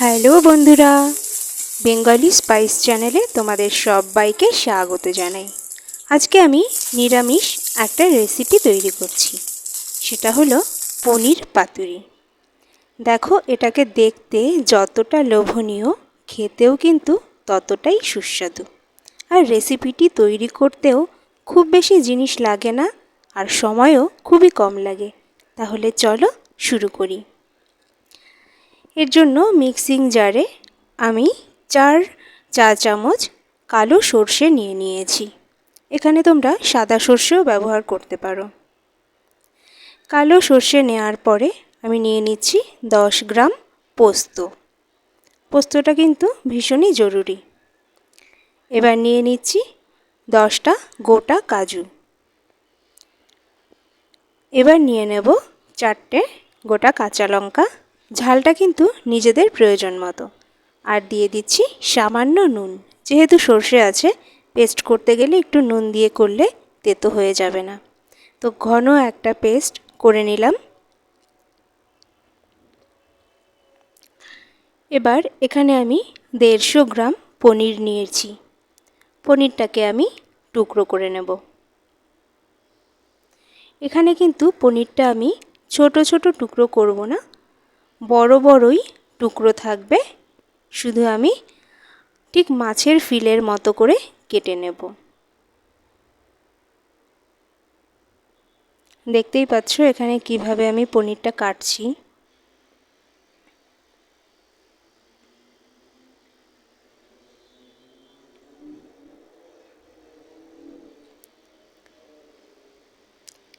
Hello বন্ধুরা, Bengali spice চ্যানেলে তোমাদের সবাইকে স্বাগত জানাই। আজকে আমি নিরামিষ একটা রেসিপি তৈরি করছি, সেটা হলো পনির পাতুরি। দেখো, এটাকে দেখতে যতটা লোভনীয়, খেতেও কিন্তু ততটাই সুস্বাদু। আর রেসিপিটি তৈরি করতেও খুব বেশি জিনিস লাগে না, আর সময়ও খুবই কম লাগে। তাহলে চলো শুরু করি। এর জন্য মিক্সিং জারে আমি চার চা চামচ কালো সর্ষে নিয়ে নিয়েছি। এখানে তোমরা সাদা সর্ষেও ব্যবহার করতে পারো। কালো সর্ষে নেওয়ার পরে আমি নিয়ে নিচ্ছি দশ গ্রাম পোস্ত। পোস্তটা কিন্তু ভীষণই জরুরি। এবার নিয়ে নিচ্ছি দশটা গোটা কাজু। এবার নিয়ে নেব চারটে গোটা কাঁচা লঙ্কা। ঝালটা কিন্তু নিজেদের প্রয়োজন মতো। আর দিয়ে দিচ্ছি সামান্য নুন। যেহেতু সর্ষে আছে পেস্ট করতে গেলে একটু নুন দিয়ে করলে তেতো হয়ে যাবে না। তো ঘন একটা পেস্ট করে নিলাম। এবার এখানে আমি দেড়শো গ্রাম পনির নিয়েছি। পনিরটাকে আমি টুকরো করে নেব। এখানে কিন্তু পনিরটা আমি ছোট ছোট টুকরো করব না বড় বড়ই টুকরো থাকবে। শুধু আমি ঠিক মাছের ফিলের মতো করে কেটে নেব। দেখতেই পাচ্ছ এখানে কীভাবে আমি পনিরটা কাটছি।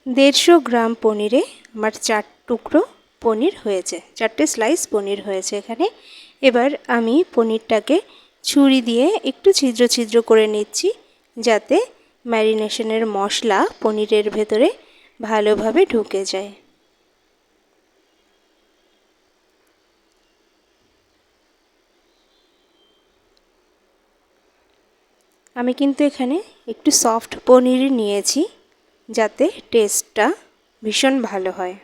দেড়শো গ্রাম পনিরে আমার চার টুকরো পনির হয়েছে। চারটে স্লাইস পনির হয়েছে এখানে। এবার আমি পনিরটাকে ছুরি দিয়ে একটু ছিদ্র ছিদ্র করে নিচ্ছি, যাতে ম্যারিনেশনের মশলা পনিরের ভেতরে ভালোভাবে ঢুকে যায়। আমি কিন্তু এখানে একটু সফট পনির নিয়েছি, যাতে টেস্টটা ভীষণ ভালো হয়।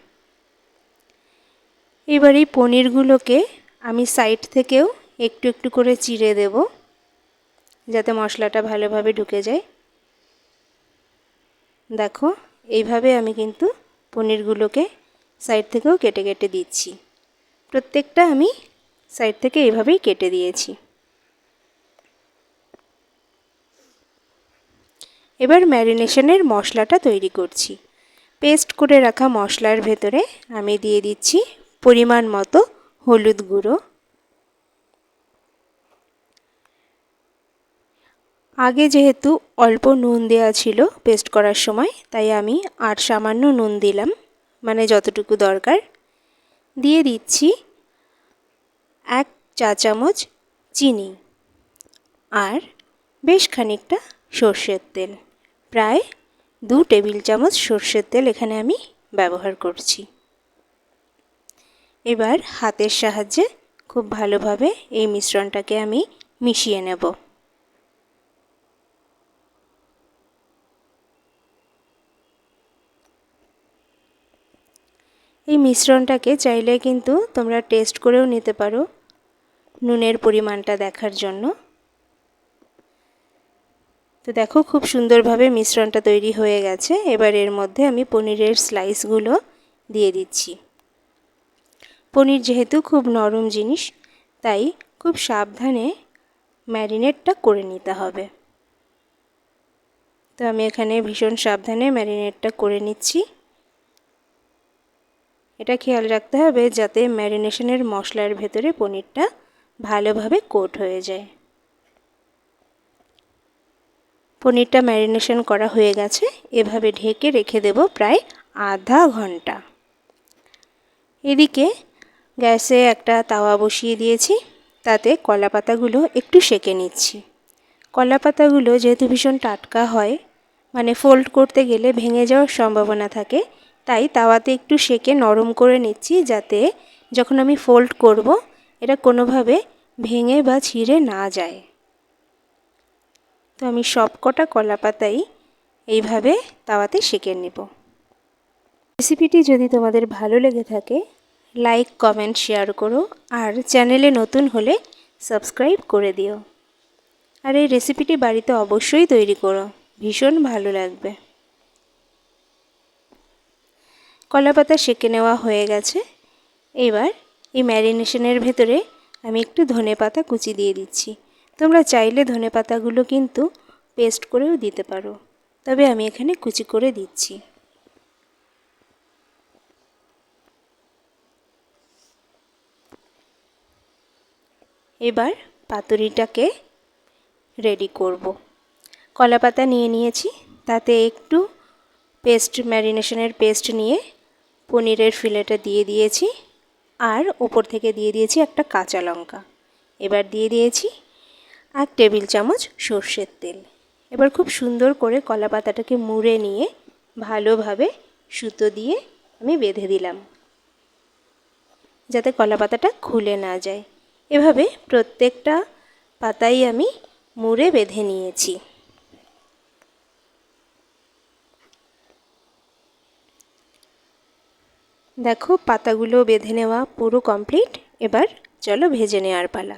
এবার এই পনিরগুলোকে আমি সাইড থেকেও একটু একটু করে চিড়ে দেব, যাতে মশলাটা ভালোভাবে ঢুকে যায়। দেখো, এইভাবে আমি কিন্তু পনিরগুলোকে সাইড থেকেও কেটে কেটে দিচ্ছি। প্রত্যেকটা আমি সাইড থেকে এইভাবেই কেটে দিয়েছি। এবার ম্যারিনেশনের মশলাটা তৈরি করছি। পেস্ট করে রাখা মশলার ভেতরে আমি দিয়ে দিচ্ছি পরিমাণ মতো হলুদ গুঁড়ো। আগে যেহেতু অল্প নুন দেওয়া ছিল পেস্ট করার সময়, তাই আমি আর সামান্য নুন দিলাম মানে যতটুকু দরকার। দিয়ে দিচ্ছি এক চা চামচ চিনি আর বেশ খানিকটা সর্ষের তেল। প্রায় দু টেবিল চামচ সর্ষের তেল এখানে আমি ব্যবহার করছি। এবার হাতের সাহায্যে খুব ভালোভাবে এই মিশ্রণটাকে আমি মিশিয়ে নেব। এই মিশ্রণটাকে চাইলে কিন্তু তোমরা টেস্ট করেও নিতে পারো নুনের পরিমাণটা দেখার জন্য। তো দেখো খুব সুন্দরভাবে মিশ্রণটা তৈরি হয়ে গেছে। এবার এর মধ্যে আমি পনিরের স্লাইসগুলো দিয়ে দিচ্ছি। পনির যেহেতু খুব নরম জিনিস, তাই খুব সাবধানে ম্যারিনেটটা করে নিতে হবে। তো আমি এখানে ভীষণ সাবধানে ম্যারিনেটটা করে নিচ্ছি। এটা খেয়াল রাখতে হবে যাতে ম্যারিনেশনের মশলার ভেতরে পনিরটা ভালোভাবে কোট হয়ে যায়। পনিরটা ম্যারিনেশন করা হয়ে গেছে, এভাবে ঢেকে রেখে দেব প্রায় আধা ঘণ্টা। এদিকে গ্যাসে একটা তাওয়া বসিয়ে দিয়েছি, তাতে কলা পাতাগুলো একটু সেকে নিচ্ছি। কলা পাতাগুলো যেহেতু ভীষণ টাটকা হয় মানে ফোল্ড করতে গেলে ভেঙে যাওয়ার সম্ভাবনা থাকে, তাই তাওয়াতে একটু সেকে নরম করে নিচ্ছি যাতে যখন আমি ফোল্ড করব, এটা কোনোভাবে ভেঙে বা ছিঁড়ে না যায়। তো আমি সব কটা কলা পাতাই এইভাবে তাওয়াতে সেকে নেব। রেসিপিটি যদি তোমাদের ভালো লেগে থাকে লাইক, কমেন্ট, শেয়ার করো আর চ্যানেলে নতুন হলে সাবস্ক্রাইব করে দিও। আর এই রেসিপিটি বাড়িতে অবশ্যই তৈরি করো, ভীষণ ভালো লাগবে। কলা পাতা সেঁকে নেওয়া হয়ে গেছে। এবার এই ম্যারিনেশনের ভেতরে আমি একটু ধনে পাতা কুচি দিয়ে দিচ্ছি। তোমরা চাইলে ধনে পাতাগুলো কিন্তু পেস্ট করেও দিতে পারো, তবে আমি এখানে কুচি করে দিচ্ছি। এবার পাতুরিটাকে রেডি করব। কলা পাতা নিয়ে নিয়েছি, তাতে একটু পেস্ট ম্যারিনেশনের পেস্ট নিয়ে পনিরের ফিলেটা দিয়ে দিয়েছি, আর ওপর থেকে দিয়ে দিয়েছি একটা কাঁচা লঙ্কা। এবার দিয়ে দিয়েছি এক টেবিল চামচ সর্ষের তেল। এবার খুব সুন্দর করে কলা পাতাটাকে মুড়ে নিয়ে ভালোভাবে সুতো দিয়ে আমি বেঁধে দিলাম, যাতে কলা পাতাটা খুলে না যায়। এভাবে প্রত্যেকটা পাতাই আমি মুড়ে বেঁধে নিয়েছি। দেখো, পাতাগুলো বেঁধে নেওয়া পুরো কমপ্লিট এবার চলো ভেজে নেওয়ার পালা।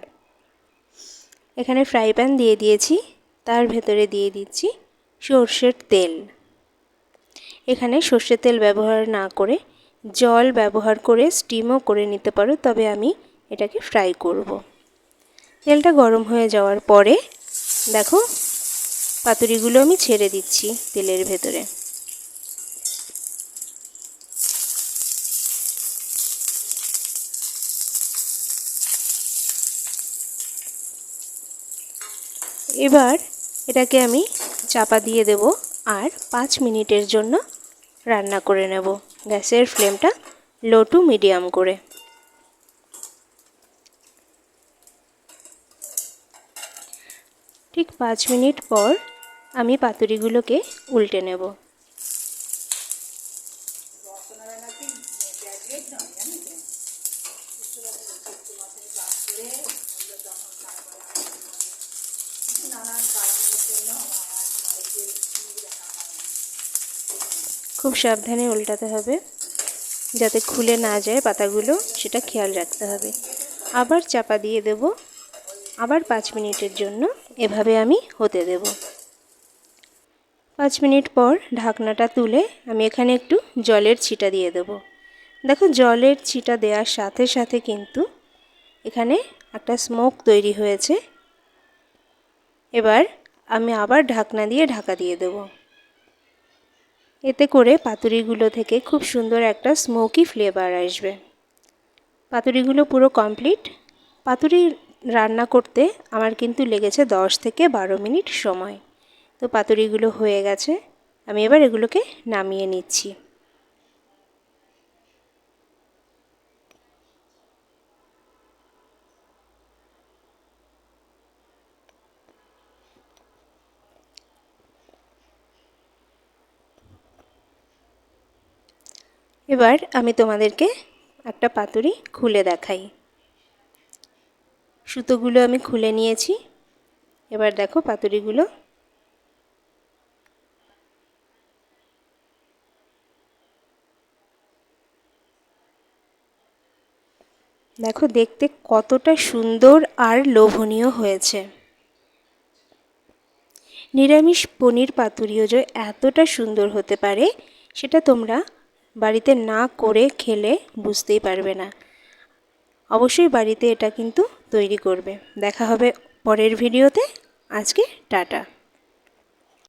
এখানে ফ্রাই প্যান দিয়ে দিয়েছি, তার ভেতরে দিয়ে দিচ্ছি সর্ষের তেল। এখানে সর্ষের তেল ব্যবহার না করে জল ব্যবহার করে স্টিমও করে নিতে পারো, তবে আমি এটাকে ফ্রাই করব। তেলটা গরম হয়ে যাওয়ার পরে দেখো, পাতুরিগুলো আমি ছেড়ে দিচ্ছি তেলের ভেতরে। এবার এটাকে আমি চাপা দিয়ে দেব আর পাঁচ মিনিটের জন্য রান্না করে নেব। গ্যাসের ফ্লেমটা লো টু মিডিয়াম করে। ঠিক পাঁচ মিনিট পর আমি পাতুরিগুলোকে উল্টে নেব। খুব সাবধানে উল্টাতে হবে, যাতে খুলে না যায় পাতাগুলো, সেটা খেয়াল রাখতে হবে। আবার চাপা দিয়ে দেব, আবার পাঁচ মিনিটের জন্য। এভাবে আমি হতে দেব। পাঁচ মিনিট পর ঢাকনাটা তুলে আমি এখানে একটু জলের ছিটা দিয়ে দেব। দেখো, জলের ছিটা দেওয়ার সাথে সাথে কিন্তু এখানে একটা স্মোক তৈরি হয়েছে। এবার আমি আবার ঢাকনা দিয়ে ঢাকা দিয়ে দেব। এতে করে পাতুরিগুলো থেকে খুব সুন্দর একটা স্মোকি ফ্লেভার আসবে। পাতুরিগুলো পুরো কমপ্লিট। পাতুরি রান্না করতে আমার কিন্তু লেগেছে দশ থেকে বারো মিনিট সময়। তো পাতুরিগুলো হয়ে গেছে। আমি এবার এগুলোকে নামিয়ে নিচ্ছি। এবার আমি তোমাদেরকে একটা পাতুরি খুলে দেখাই। সুতোগুলো আমি খুলে নিয়েছি। এবার দেখো পাতুরিগুলো। দেখো দেখতে কতটা সুন্দর আর লোভনীয় হয়েছে। নিরামিষ পনির পাতুরিও যে এতটা সুন্দর হতে পারে, সেটা তোমরা বাড়িতে না করে খেলে বুঝতেই পারবে না। অবশ্যই বাড়িতে এটা কিন্তু তৈরি করবে। দেখা হবে পরের ভিডিওতে। আজকে টাটা।